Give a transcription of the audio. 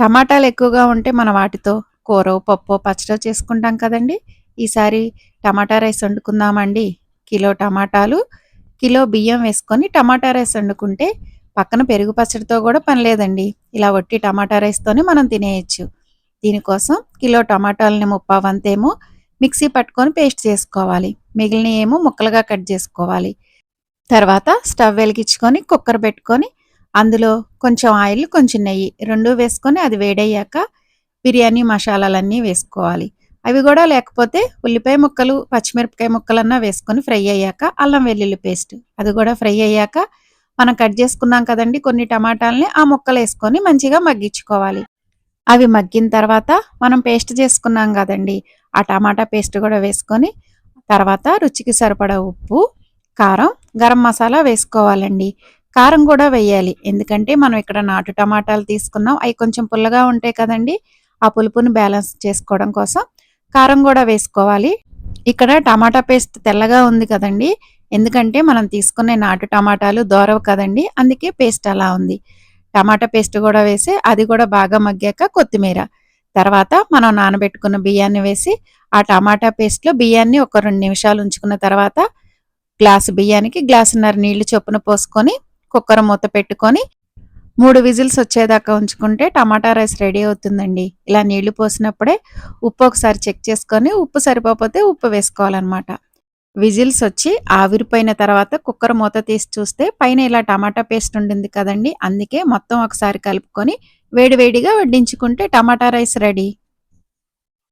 టమాటాలు ఎక్కువగా ఉంటే మన వాటితో కూర పప్పు పచ్చడి చేసుకుంటాం కదండి. ఈసారి టమాటా రైస్ వండుకుందామండి. కిలో టమాటాలు కిలో బియ్యం వేసుకొని టమాటా రైస్ వండుకుంటే పక్కన పెరుగు పచ్చడితో కూడా పని లేదండి. ఇలా వట్టి టమాటా రైస్తోనే మనం తినేయచ్చు. దీనికోసం కిలో టమాటాలని ముప్పావంతేమో మిక్సీ పట్టుకొని పేస్ట్ చేసుకోవాలి. మిగిలిన ఏమో ముక్కలుగా కట్ చేసుకోవాలి. తర్వాత స్టవ్ వెలిగించుకొని కుక్కర్ పెట్టుకొని అందులో కొంచెం ఆయిల్ కొంచెం నెయ్యి రెండు వేసుకొని అది వేడయ్యాక బిర్యానీ మసాలాలన్నీ వేసుకోవాలి. అవి కూడా లేకపోతే ఉల్లిపాయ ముక్కలు పచ్చిమిరపకాయ ముక్కలన్నా వేసుకొని ఫ్రై అయ్యాక అల్లం వెల్లుల్లి పేస్ట్. అది కూడా ఫ్రై అయ్యాక మనం కట్ చేసుకున్నాం కదండి కొన్ని టమాటాలని ఆ ముక్కలు వేసుకొని మంచిగా మగ్గించుకోవాలి. అవి మగ్గిన తర్వాత మనం పేస్ట్ చేసుకున్నాం కదండి ఆ టమాటా పేస్ట్ కూడా వేసుకొని తర్వాత రుచికి సరిపడా ఉప్పు కారం గరం మసాలా వేసుకోవాలండి. కారం కూడా వేయాలి. ఎందుకంటే మనం ఇక్కడ నాటు టమాటాలు తీసుకున్నాం. అవి కొంచెం పుల్లగా ఉంటాయి కదండి. ఆ పులుపుని బ్యాలెన్స్ చేసుకోవడం కోసం కారం కూడా వేసుకోవాలి. ఇక్కడ టమాటా పేస్ట్ తెల్లగా ఉంది కదండి. ఎందుకంటే మనం తీసుకునే నాటు టమాటాలు దోరవు కదండి. అందుకే పేస్ట్ అలా ఉంది. టమాటా పేస్ట్ కూడా వేసి అది కూడా బాగా మగ్గాక కొత్తిమీర. తర్వాత మనం నానబెట్టుకున్న బియ్యాన్ని వేసి ఆ టమాటా పేస్ట్లో బియ్యాన్ని ఒక రెండు నిమిషాలు ఉంచుకున్న తర్వాత గ్లాసు బియ్యానికి గ్లాసున్నర నీళ్ళు చొప్పున పోసుకొని కుక్కర్ మూత పెట్టుకొని మూడు విజిల్స్ వచ్చేదాకా ఉంచుకుంటే టమాటా రైస్ రెడీ అవుతుందండి. ఇలా నీళ్ళు పోసినప్పుడే ఉప్పు ఒకసారి చెక్ చేసుకొని ఉప్పు సరిపోతే ఉప్పు వేసుకోవాలన్నమాట. విజిల్స్ వచ్చి ఆవిరిపోయిన తర్వాత కుక్కర్ మూత తీసి చూస్తే పైన ఇలా టమాటా పేస్ట్ ఉండింది కదండి అందుకే మొత్తం ఒకసారి కలుపుకొని వేడివేడిగా వడ్డించుకుంటే టమాటా రైస్ రెడీ.